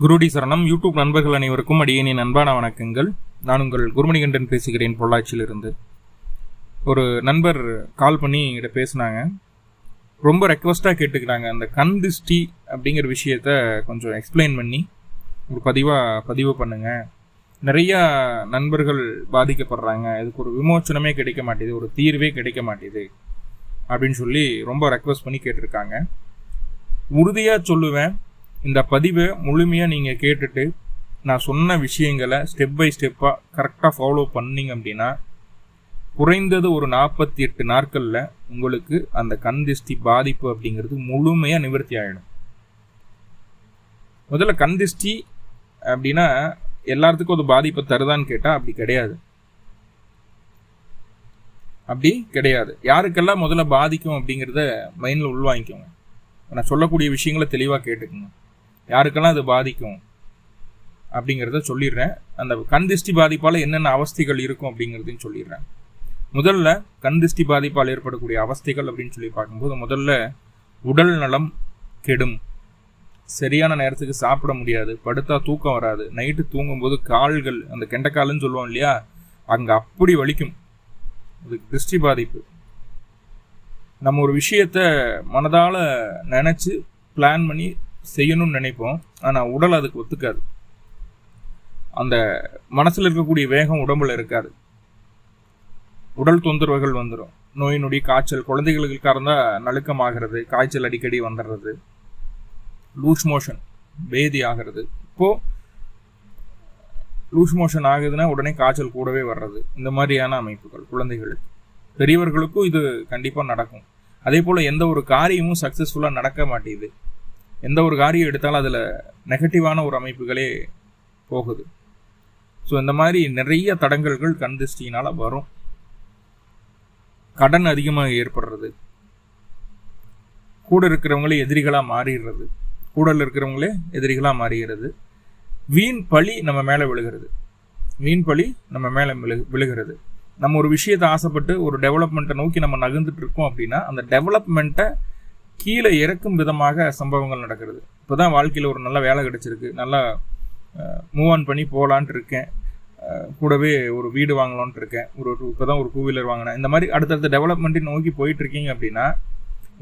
குருடி சரணம். யூடியூப் நண்பர்கள் அனைவருக்கும் அடியேனின் அன்பான வணக்கங்கள். நான் உங்கள் குருமணிகண்டன் பேசுகிறேன் பொள்ளாச்சியிலிருந்து. ஒரு நண்பர் கால் பண்ணி என்கிட்ட பேசுனாங்க. ரொம்ப ரெக்வஸ்ட்டாக கேட்டுக்கிறாங்க அந்த கண் திருஷ்டி அப்படிங்கிற விஷயத்த கொஞ்சம் எக்ஸ்பிளைன் பண்ணி ஒரு பதிவாக பதிவு பண்ணுங்கள் நிறையா நண்பர்கள் பாதிக்கப்படுறாங்க. இதுக்கு ஒரு விமோச்சனமே கிடைக்க மாட்டேது. ஒரு தீர்வே கிடைக்க மாட்டேது. அப்படின்னு சொல்லி ரொம்ப ரெக்வஸ்ட் பண்ணி கேட்டிருக்காங்க. உறுதியாக சொல்லுவேன். இந்த பதிவை முழுமையாக நீங்கள் கேட்டுட்டு நான் சொன்ன விஷயங்களை ஸ்டெப் பை ஸ்டெப்பாக கரெக்டாக ஃபாலோ பண்ணீங்க அப்படின்னா குறைந்தது ஒரு நாற்பத்தி எட்டு நாட்களில் உங்களுக்கு அந்த கண் திஷ்டி பாதிப்பு அப்படிங்கிறது முழுமையாக நிவர்த்தி ஆகிடும் முதல்ல கண் திஷ்டி அப்படின்னா எல்லாத்துக்கும் அது பாதிப்பை தருதான்னு கேட்டால் அப்படி கிடையாது. அப்படி கிடையாது. யாருக்கெல்லாம் முதல்ல பாதிக்கும் அப்படிங்கிறத மைண்டில் உள்வாங்கிக்கோங்க. நான் சொல்லக்கூடிய விஷயங்களை தெளிவாக கேட்டுக்கோங்க. யாருக்கெல்லாம் அது பாதிக்கும் அப்படிங்கிறத சொல்லிடுறேன். அந்த கண் திருஷ்டி பாதிப்பால் என்னென்ன அவஸ்தைகள் இருக்கும் அப்படிங்கிறதையும் சொல்லிடுறேன். முதல்ல கண் திருஷ்டி பாதிப்பால் ஏற்படக்கூடிய அவஸ்தைகள் அப்படின்னு சொல்லி பார்க்கும்போது முதல்ல உடல் நலம் கெடும். சரியான நேரத்துக்கு சாப்பிட முடியாது படுத்தா தூக்கம் வராது நைட்டு தூங்கும்போது கால்கள் அந்த கெண்டக்கால்னு சொல்லுவோம் இல்லையா அங்கே அப்படி வலிக்கும். அது திருஷ்டி பாதிப்பு. நம்ம ஒரு விஷயத்த மனதால் நினச்சி பிளான் பண்ணி செய்யணும்னு நினைப்போம். ஆனால் உடல் அதுக்கு ஒத்துக்காது. அந்த மனசில் இருக்கக்கூடிய வேகம் உடம்புல இருக்காது. உடல் தொந்தரவுகள் வந்துடும் நோய் நொடி காய்ச்சல் குழந்தைகளுக்காக இருந்தால் நழுக்கமாகிறது காய்ச்சல் அடிக்கடி வந்துடுறது. லூஸ் மோஷன் பேதி ஆகிறது. இப்போது லூஸ் மோஷன் ஆகுதுன்னா உடனே காய்ச்சல் கூடவே வர்றது. இந்த மாதிரியான அமைப்புகள் குழந்தைகள். பெரியவர்களுக்கும் இது கண்டிப்பாக நடக்கும். அதே போல் எந்த ஒரு காரியமும் சக்ஸஸ்ஃபுல்லாக நடக்க மாட்டேங்குது. எந்த ஒரு காரியம் எடுத்தாலும் அதில் நெகட்டிவான ஒரு அமைப்புகளே போகுது. ஸோ இந்த மாதிரி நிறைய தடங்கல்கள் கண் திருஷ்டினால் வரும். கடன் அதிகமாக ஏற்படுறது. கூட இருக்கிறவங்களே எதிரிகளாக மாறிடுறது. கூடல் இருக்கிறவங்களே எதிரிகளாக மாறுகிறது வீண் பழி நம்ம மேலே விழுகிறது. வீண் பழி நம்ம மேலே விழு விழுகிறது. நம்ம ஒரு விஷயத்தை ஆசைப்பட்டு ஒரு டெவலப்மெண்ட்டை நோக்கி நம்ம நகர்ந்துட்டு இருக்கோம் அப்படின்னா அந்த டெவலப்மெண்ட்டை கீழே இறக்கும் விதமாக சம்பவங்கள் நடக்கிறது. இப்போ தான் வாழ்க்கையில் ஒரு நல்ல வேலை கிடைச்சிருக்கு. நல்லா மூவ் ஆன் பண்ணி போகலான்ட்டு இருக்கேன். கூடவே ஒரு வீடு வாங்கலான்ட்டு இருக்கேன். ஒரு இப்போ தான் ஒரு டூ வீலர் வாங்கினேன். இந்த மாதிரி அடுத்தடுத்த டெவலப்மெண்ட்டை நோக்கி போயிட்டுருக்கீங்க அப்படின்னா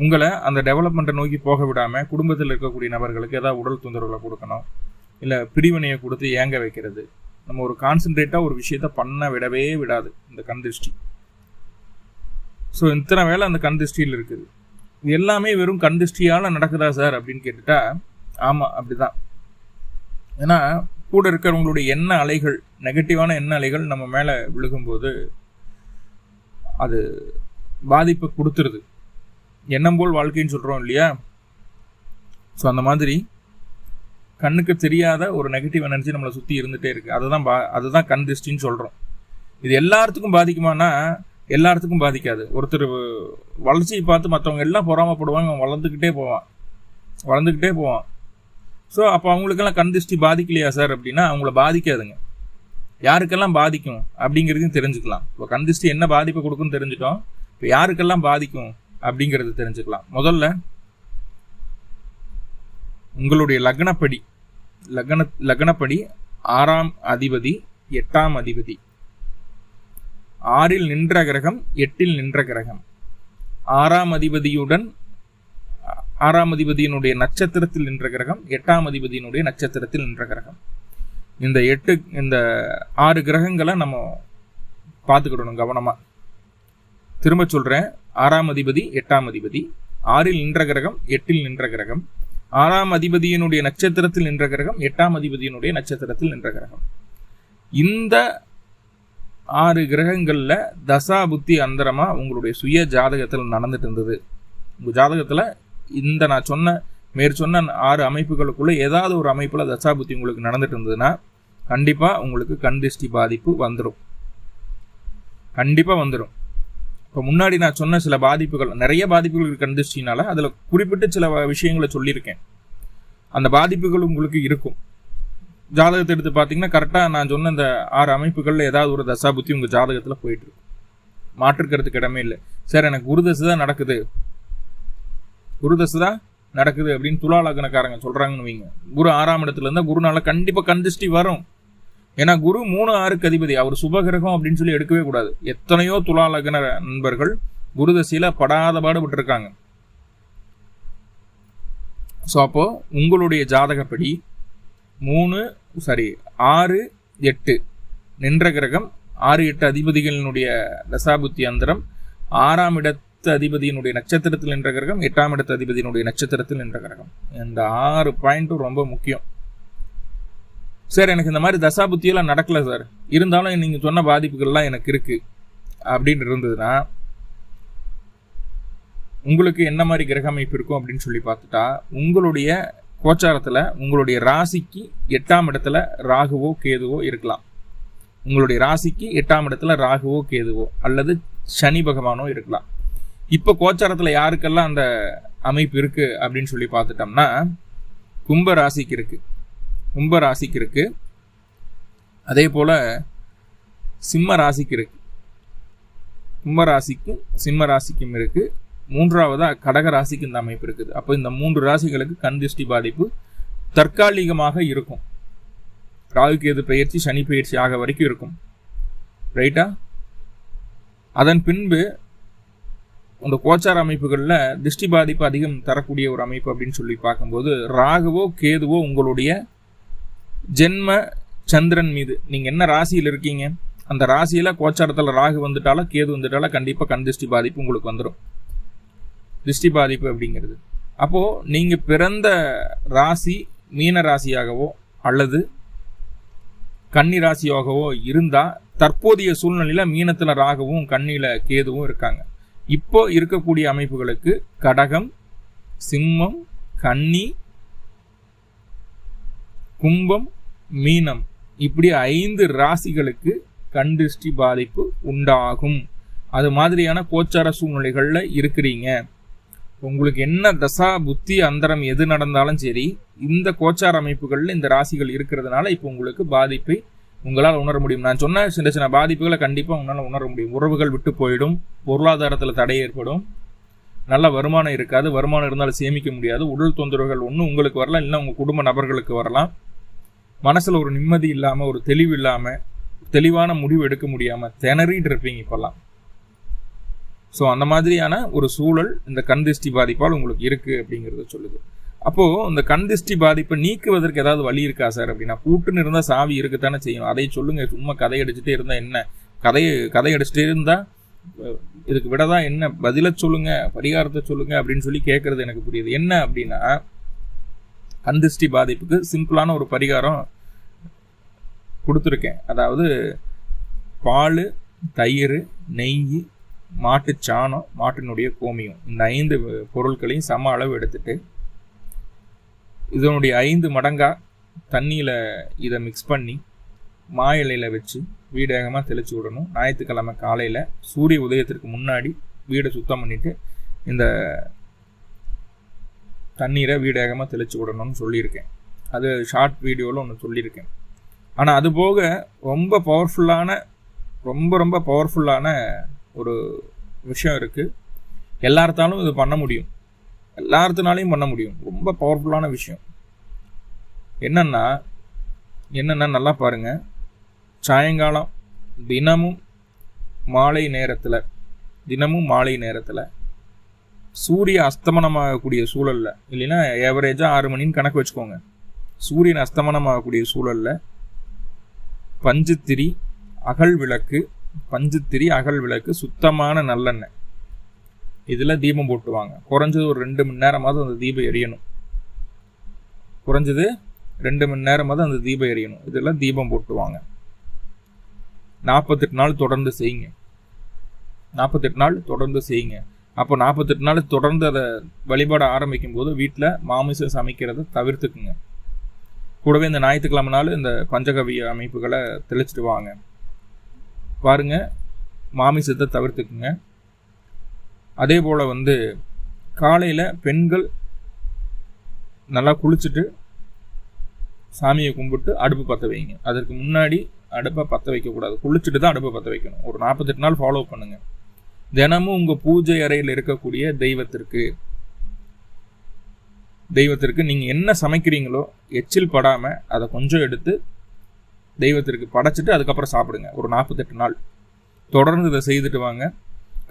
உங்களை அந்த டெவலப்மெண்ட்டை நோக்கி போக விடாமல் குடும்பத்தில் இருக்கக்கூடிய நபர்களுக்கு ஏதாவது உடல் தொந்தரவுகளை கொடுக்கணும். இல்லை பிரிவினையை கொடுத்து ஏங்க வைக்கிறது. நம்ம ஒரு கான்சென்ட்ரேட்டாக ஒரு விஷயத்த பண்ண விடவே விடாது. இந்த கண் திருஷ்டி. ஸோ இத்தனை வேலை அந்த கண் திருஷ்டியில் இருக்குது. இது எல்லாமே வெறும் கண்திஷ்டியால் நடக்குதா சார்? அப்படின்னு கேட்டுட்டா ஆமாம் அப்படிதான். ஏன்னா கூட இருக்கிறவங்களுடைய எண்ண அலைகள் நெகட்டிவான எண்ண அலைகள் நம்ம மேலே விழுகும்போது அது பாதிப்பை கொடுத்துருது. எண்ணம் போல் வாழ்க்கைன்னு சொல்கிறோம் இல்லையா? ஸோ அந்த மாதிரி கண்ணுக்கு தெரியாத ஒரு நெகட்டிவ் எனர்ஜி நம்மளை சுற்றி இருந்துகிட்டே இருக்குது அதை தான் பா அதுதான் கண் திருஷ்டின்னு சொல்கிறோம் இது எல்லாத்துக்கும் பாதிக்குமானா எல்லாத்துக்கும் பாதிக்காது. ஒருத்தர் வளர்ச்சியை பார்த்து மற்றவங்க எல்லாம் பொறாமப்படுவாங்க அவன் வளர்ந்துக்கிட்டே போவான். வளர்ந்துக்கிட்டே போவான். ஸோ அப்போ அவங்களுக்கெல்லாம் கண் திருஷ்டி பாதிக்கலையா சார் அப்படின்னா அவங்கள பாதிக்காதுங்க. யாருக்கெல்லாம் பாதிக்கும் அப்படிங்கிறதையும் தெரிஞ்சுக்கலாம். இப்போ கண் திருஷ்டி என்ன பாதிப்பை கொடுக்குன்னு தெரிஞ்சுட்டோம். இப்போ யாருக்கெல்லாம் பாதிக்கும் அப்படிங்கிறது தெரிஞ்சுக்கலாம். முதல்ல உங்களுடைய லக்னப்படி லக்ன லக்னப்படி ஆறாம் அதிபதி எட்டாம் அதிபதி. ஆறில் நின்ற கிரகம் எட்டில் நின்ற கிரகம். ஆறாம் அதிபதியுடன் ஆறாம் அதிபதியினுடைய நட்சத்திரத்தில் நின்ற கிரகம் எட்டாம் அதிபதியினுடைய நட்சத்திரத்தில் நின்ற கிரகம். இந்த எட்டு இந்த ஆறு கிரகங்களை நம்ம பார்த்துக்கிடணும் கவனமாக திரும்ப சொல்கிறேன் ஆறாம் அதிபதி எட்டாம் அதிபதி. ஆறில் நின்ற கிரகம் எட்டில் நின்ற கிரகம். ஆறாம் அதிபதியினுடைய நட்சத்திரத்தில் நின்ற கிரகம் எட்டாம் அதிபதியினுடைய நட்சத்திரத்தில் நின்ற கிரகம். இந்த ஆறு கிரகங்களில் தசா புத்தி அந்தரமாக உங்களுடைய சுய ஜாதகத்தில் நடந்துட்டு இருந்தது. உங்கள் ஜாதகத்தில் இந்த நான் சொன்ன மேற்சொன்ன ஆறு அமைப்புகளுக்குள்ளே ஏதாவது ஒரு அமைப்பில் தசா புத்தி உங்களுக்கு நடந்துட்டு இருந்ததுன்னா கண்டிப்பாக உங்களுக்கு கண் திருஷ்டி பாதிப்பு வந்துடும் கண்டிப்பாக வந்துடும் இப்போ முன்னாடி நான் சொன்ன சில பாதிப்புகள் நிறைய பாதிப்புகள் கண் திருஷ்டினால அதில் குறிப்பிட்டு சில விஷயங்களை சொல்லியிருக்கேன். அந்த பாதிப்புகள் உங்களுக்கு இருக்கும். ஜாதகத்தை எடுத்து பார்த்தீங்கன்னா கரெக்டாக நான் சொன்ன இந்த ஆறு அமைப்புகளில் ஏதாவது ஒரு தசா புத்தி உங்கள் ஜாதகத்தில் போயிட்டு மாற்றுக்கிறதுக்கு இடமே இல்லை. சார் எனக்கு குருதசு தான் நடக்குது. குருதசு தான் நடக்குது அப்படின்னு துலா லக்னக்காரங்க சொல்றாங்கன்னு வைங்க. குரு ஆறாம் இடத்துல இருந்தால் குருனால கண்டிப்பாக கந்திஷ்டி வரும். ஏன்னா குரு மூணு ஆறுக்கு அதிபதி. அவர் சுபகிரகம் அப்படின்னு சொல்லி எடுக்கவே கூடாது. எத்தனையோ துலா லக்ன நண்பர்கள் குருதசையில் படாத பாடுபட்டிருக்காங்க. ஸோ அப்போ உங்களுடைய ஜாதகப்படி மூணு சாரி ஆறு எட்டு. நின்ற கிரகம் ஆறு எட்டு அதிபதிகளினுடைய தசாபுத்தி அந்தரம். ஆறாம் இடத்து அதிபதியினுடைய நட்சத்திரத்தில் நின்ற கிரகம் எட்டாம் இடத்து அதிபதியினுடைய நட்சத்திரத்தில் நின்ற கிரகம். இந்த ஆறு பாயிண்ட்டும் ரொம்ப முக்கியம். சார் எனக்கு இந்த மாதிரி தசாபுத்தியெல்லாம் நடக்கல சார். இருந்தாலும் நீங்கள் சொன்ன பாதிப்புகள்லாம் எனக்கு இருக்குது அப்படின்னு இருந்ததுன்னா உங்களுக்கு என்ன மாதிரி கிரக அமைப்பு இருக்கும் அப்படின்னு சொல்லி பார்த்துட்டா உங்களுடைய கோச்சாரத்தில் உங்களுடைய ராசிக்கு எட்டாம் இடத்துல ராகுவோ கேதுவோ இருக்கலாம். உங்களுடைய ராசிக்கு எட்டாம் இடத்துல ராகுவோ கேதுவோ அல்லது சனி பகவானோ இருக்கலாம். இப்போ கோச்சாரத்தில் யாருக்கெல்லாம் அந்த அமைப்பு இருக்குது அப்படின்னு சொல்லி பார்த்துட்டோம்னா கும்ப ராசிக்கு இருக்குது கும்ப ராசிக்கு இருக்குது அதே போல் சிம்ம ராசிக்கு இருக்குது கும்ப ராசிக்கும் சிம்ம ராசிக்கும் இருக்குது மூன்றாவதா கடக ராசிக்கு இந்த அமைப்பு இருக்குது. அப்போ இந்த மூன்று ராசிகளுக்கு கண் திருஷ்டி பாதிப்பு தற்காலிகமாக இருக்கும். ராகு கேது பயிற்சி சனி பயிற்சி ஆக வரைக்கும் இருக்கும். ரைட்டா? அதன் பின்பு அந்த கோச்சார அமைப்புகளில் திருஷ்டி பாதிப்பு அதிகம் தரக்கூடிய ஒரு அமைப்பு அப்படின்னு சொல்லி பார்க்கும்போது ராகுவோ கேதுவோ உங்களுடைய ஜென்ம சந்திரன் மீது. நீங்கள் என்ன ராசியில் இருக்கீங்க? அந்த ராசியில் கோச்சாரத்தில் ராகு வந்துட்டாலும் கேது வந்துட்டாலும் கண்டிப்பாக கண் திருஷ்டி பாதிப்பு உங்களுக்கு வந்துடும் திருஷ்டி பாதிப்பு அப்படிங்கிறது. அப்போது நீங்கள் பிறந்த ராசி மீன ராசியாகவோ அல்லது கன்னி ராசியாகவோ இருந்தால் தற்போதைய சூழ்நிலையில் மீனத்தில் ராகவும் கண்ணியில் கேதுவும் இருக்காங்க. இப்போ இருக்கக்கூடிய அமைப்புகளுக்கு கடகம் சிம்மம் கன்னி கும்பம் மீனம் இப்படி ஐந்து ராசிகளுக்கு கண் திருஷ்டி பாதிப்பு உண்டாகும். அது மாதிரியான கோச்சார சூழ்நிலைகளில் இருக்கிறீங்க. உங்களுக்கு என்ன தசா புத்தி அந்தரம் எது நடந்தாலும் சரி இந்த கோச்சார அமைப்புகளில் இந்த ராசிகள் இருக்கிறதுனால இப்போ உங்களுக்கு பாதிப்பை உங்களால் உணர முடியும். நான் சொன்ன சின்ன சின்ன பாதிப்புகளை கண்டிப்பாக உங்களால் உணர முடியும். உறவுகள் விட்டு போயிடும் பொருளாதாரத்தில் தடை ஏற்படும். நல்ல வருமானம் இருக்காது வருமானம் இருந்தாலும் சேமிக்க முடியாது. உடல் தொந்தரவுகள் ஒன்றும் உங்களுக்கு வரலாம் இல்லை உங்கள் குடும்ப நபர்களுக்கு வரலாம். மனசில் ஒரு நிம்மதி இல்லாமல் ஒரு தெளிவு இல்லாமல் தெளிவான முடிவு எடுக்க முடியாமல் திணறிட்டு இருப்பீங்க இப்போல்லாம். ஸோ அந்த மாதிரியான ஒரு சூழல் இந்த கண் திருஷ்டி பாதிப்பால் உங்களுக்கு இருக்குது அப்படிங்கிறத சொல்லுது. அப்போது இந்த கண் திருஷ்டி பாதிப்பை நீக்குவதற்கு ஏதாவது வழி இருக்கா சார்? அப்படின்னா கூட்டுன்னு இருந்தால் சாவி இருக்குத்தானே செய்யும். அதை சொல்லுங்கள் சும்மா கதை அடிச்சுட்டே இருந்தால் என்ன? கதையை கதை அடிச்சுட்டே இருந்தால் இதுக்கு விடதான் என்ன? பதிலை சொல்லுங்கள் பரிகாரத்தை சொல்லுங்கள் அப்படின்னு சொல்லி கேட்குறது எனக்கு புரியுது. என்ன அப்படின்னா கண் திருஷ்டி பாதிப்புக்கு சிம்பிளான ஒரு பரிகாரம் கொடுத்துருக்கேன். அதாவது பால் தயிர் நெய் மாட்டு சாணம் மாட்டினுடைய கோமியம். இந்த ஐந்து பொருட்களையும் சம அளவு எடுத்துட்டு இதனுடைய ஐந்து மடங்காக தண்ணியில் இதை மிக்ஸ் பண்ணி மா இலையில் வச்சு வீடேகமாக தெளிச்சு விடணும். ஞாயிற்றுக்கிழமை காலையில் சூரிய உதயத்திற்கு முன்னாடி வீடை சுத்தம் பண்ணிவிட்டு இந்த தண்ணீரை வீடேகமாக தெளிச்சு விடணும்னு சொல்லியிருக்கேன். அது ஷார்ட் வீடியோவில் ஒன்று சொல்லியிருக்கேன். ஆனால் அது போக ரொம்ப பவர்ஃபுல்லான ரொம்ப ரொம்ப பவர்ஃபுல்லான ஒரு விஷயம் இருக்குது எல்லார்த்தாலும் இது பண்ண முடியும். எல்லார்த்தினாலையும் பண்ண முடியும். ரொம்ப பவர்ஃபுல்லான விஷயம். என்னன்னா என்னென்னா நல்லா பாருங்க. சாயங்காலம் தினமும் மாலை நேரத்தில் தினமும் மாலை நேரத்தில் சூரிய அஸ்தமனமாகக்கூடிய சூழலில் இல்லைன்னா ஏவரேஜாக ஆறு மணின்னு கணக்கு வச்சுக்கோங்க. சூரியன் அஸ்தமனமாகக்கூடிய சூழலில் பஞ்சுத்திரி அகல் விளக்கு பஞ்சுத்திரி அகல் விளக்கு சுத்தமான நல்லெண்ணெய். இதில் தீபம் போட்டுவாங்க. குறைஞ்சது ஒரு ரெண்டு மணி நேரமாவது அந்த தீபம் எரியணும். குறைஞ்சது ரெண்டு மணி நேரமாவது அந்த தீபம் எரியணும். இதெல்லாம் தீபம் போட்டுவாங்க. நாற்பத்தெட்டு நாள் தொடர்ந்து செய்யுங்க. நாற்பத்தெட்டு நாள் தொடர்ந்து செய்யுங்க. அப்போ நாற்பத்தெட்டு நாள் தொடர்ந்து அதை வழிபாட ஆரம்பிக்கும் போது வீட்டில் மாமிசம் சமைக்கிறத தவிர்த்துக்குங்க. கூடவே இந்த ஞாயிற்றுக்கிழமை நாள் இந்த பஞ்சகவிய அமைப்புகளை தெளிச்சிட்டு வாங்க. பாருங்கள் மாமிசத்தை தவிர்த்துக்குங்க. அதே போல் வந்து காலையில் பெண்கள் நல்லா குளிச்சுட்டு சாமியை கும்பிட்டு அடுப்பு பற்ற வைங்க. அதற்கு முன்னாடி அடுப்பை பற்ற வைக்கக்கூடாது. குளிச்சுட்டு தான் அடுப்பை பற்ற வைக்கணும். ஒரு நாற்பத்தெட்டு நாள் ஃபாலோ பண்ணுங்கள் தினமும் உங்கள் பூஜை அறையில் இருக்கக்கூடிய தெய்வத்திற்கு தெய்வத்திற்கு நீங்கள் என்ன சமைக்கிறீங்களோ எச்சில் படாமல் அதை கொஞ்சம் எடுத்து தெய்வத்திற்கு படைச்சிட்டு அதுக்கப்புறம் சாப்பிடுங்க. ஒரு நாற்பத்தெட்டு நாள். தொடர்ந்து இதை செய்துட்டு வாங்க.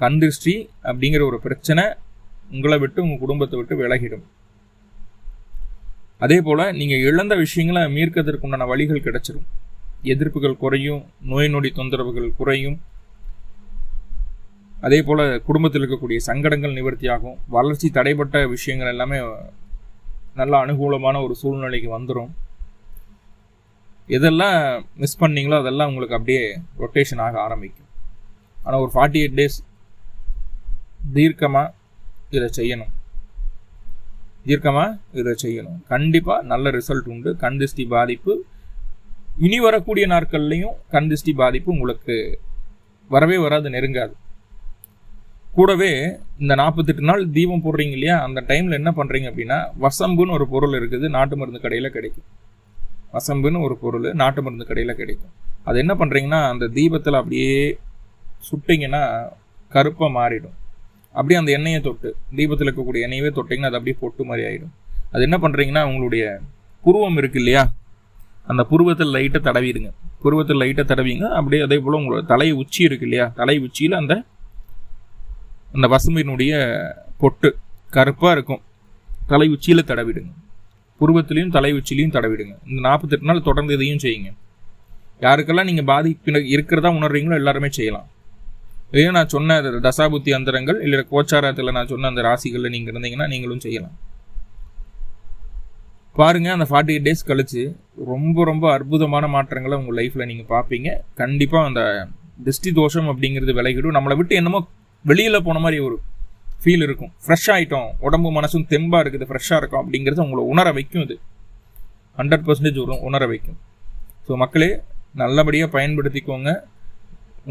கண் திருஷ்டி அப்படிங்கிற ஒரு பிரச்சனை உங்களை விட்டு உங்கள் குடும்பத்தை விட்டு விலகிடும். அதே போல் நீங்கள் இழந்த விஷயங்களை மீட்கிறதுக்கு உண்டான வழிகள் கிடைச்சிரும். எதிர்ப்புகள் குறையும் நோய் நொடி தொந்தரவுகள் குறையும். அதே போல் குடும்பத்தில் இருக்கக்கூடிய சங்கடங்கள் நிவர்த்தியாகும். வளர்ச்சி தடைப்பட்ட விஷயங்கள் எல்லாமே நல்ல அனுகூலமான ஒரு சூழ்நிலைக்கு வந்துடும் எதெல்லாம் மிஸ் பண்ணீங்களோ அதெல்லாம் உங்களுக்கு அப்படியே ரொட்டேஷன் ஆக ஆரம்பிக்கும். ஆனால் ஒரு ஃபார்ட்டி எயிட் டேஸ் தீர்க்கமாக இதை செய்யணும். தீர்க்கமாக இதை செய்யணும். கண்டிப்பாக நல்ல ரிசல்ட் உண்டு. கண் திஷ்டி பாதிப்பு. இனி வரக்கூடிய நாட்கள்லையும் கண் திருஷ்டி பாதிப்பு உங்களுக்கு வரவே வராது நெருங்காது. கூடவே இந்த நாற்பத்தெட்டு நாள் தீபம் போடுறீங்க இல்லையா? அந்த டைமில் என்ன பண்ணுறீங்க அப்படின்னா வசம்புன்னு ஒரு பொருள் இருக்குது. நாட்டு மருந்து கடையில் கிடைக்கும். வசம்புன்னு ஒரு பொருள் நாட்டு மருந்து கடையில் கிடைக்கும். அது என்ன பண்ணுறீங்கன்னா அந்த தீபத்தில் அப்படியே சுட்டிங்கன்னா கருப்பாக மாறிடும். அப்படியே அந்த எண்ணெயை தொட்டு தீபத்தில் இருக்கக்கூடிய எண்ணெயவே தொட்டிங்கன்னா அது அப்படியே பொட்டு மாதிரி ஆகிடும் அது என்ன பண்ணுறீங்கன்னா உங்களுடைய புருவம் இருக்கு இல்லையா? அந்த புருவத்தில் லைட்டை தடவிடுங்க. புருவத்தில் லைட்டை தடவிங்க. அப்படியே அதே போல் உங்களோட தலை உச்சி இருக்கு இல்லையா? தலை உச்சியில் அந்த அந்த வசம்பினுடைய பொட்டு கருப்பாக இருக்கும். தலை உச்சியில் தடவிடுங்க. புருவத்திலையும் தலை உச்சிலையும் தடவிடுங்க. இந்த நாற்பத்தெட்டு நாள் தொடர்ந்து இதையும் செய்யுங்க. யாருக்கெல்லாம் நீங்கள் பாதிப்பின இருக்கிறதா உணர்றீங்களோ எல்லாருமே செய்யலாம். இதே நான் சொன்ன தசாபுத்தி அந்தரங்கள் இல்லை கோச்சாரத்தில் நான் சொன்ன அந்த ராசிகளில் நீங்கள் இருந்தீங்கன்னா நீங்களும் செய்யலாம். பாருங்கள் அந்த ஃபார்ட்டி எயிட் டேஸ் கழித்து ரொம்ப ரொம்ப அற்புதமான மாற்றங்களை உங்கள் லைஃப்பில் நீங்கள் பார்ப்பீங்க. கண்டிப்பாக அந்த திருஷ்டி தோஷம் அப்படிங்கிறது விலகிடும். நம்மளை விட்டு என்னமோ வெளியில் போன மாதிரி ஒரு ஃபீல் இருக்கும். ஃப்ரெஷ் ஆகிட்டோம் உடம்பு மனசும் தெம்பாக இருக்குது. ஃப்ரெஷ்ஷாக இருக்கும் அப்படிங்கிறது உங்களை உணர வைக்கும் இது. ஹண்ட்ரட் பர்சன்டேஜ் வரும் உணர வைக்கும். ஸோ மக்களே நல்லபடியாக பயன்படுத்திக்கோங்க.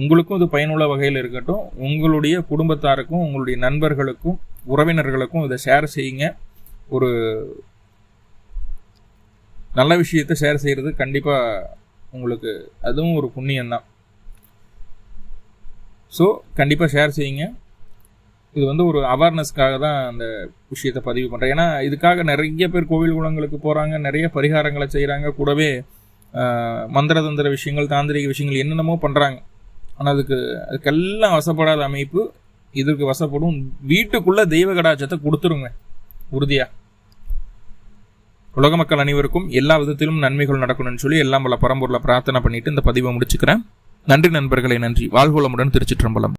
உங்களுக்கும் இது பயனுள்ள வகையில் இருக்கட்டும். உங்களுடைய குடும்பத்தாருக்கும் உங்களுடைய நண்பர்களுக்கும் உறவினர்களுக்கும் இதை ஷேர் செய்யுங்க. ஒரு நல்ல விஷயத்தை ஷேர் செய்கிறது கண்டிப்பாக உங்களுக்கு அதுவும் ஒரு புண்ணியம்தான். ஸோ கண்டிப்பாக ஷேர் செய்யுங்க. இது வந்து ஒரு அவேர்னஸ்க்காக தான் அந்த விஷயத்தை பதிவு பண்ணுறேன் ஏன்னா இதுக்காக நிறைய பேர் கோவில் குளங்களுக்கு போகிறாங்க நிறைய பரிகாரங்களை செய்கிறாங்க கூடவே மந்திர தந்திர விஷயங்கள் தாந்திரிக விஷயங்கள் என்னென்னமோ பண்ணுறாங்க ஆனால் அதுக்கு அதுக்கெல்லாம் வசப்படாத அமைப்பு இதற்கு வசப்படும் வீட்டுக்குள்ளே தெய்வ கடாச்சத்தை கொடுத்துருங்க. உறுதியாக உலக மக்கள் அனைவருக்கும் எல்லா விதத்திலும் நன்மைகள் நடக்கணும்னு சொல்லி எல்லாம் பல பரம்பொருளை பிரார்த்தனை பண்ணிட்டு இந்த பதிவை முடிச்சுக்கிறேன். நன்றி நண்பர்களே நன்றி. வாழ்வுளமுடன் திருச்சிற்றம்பலம்.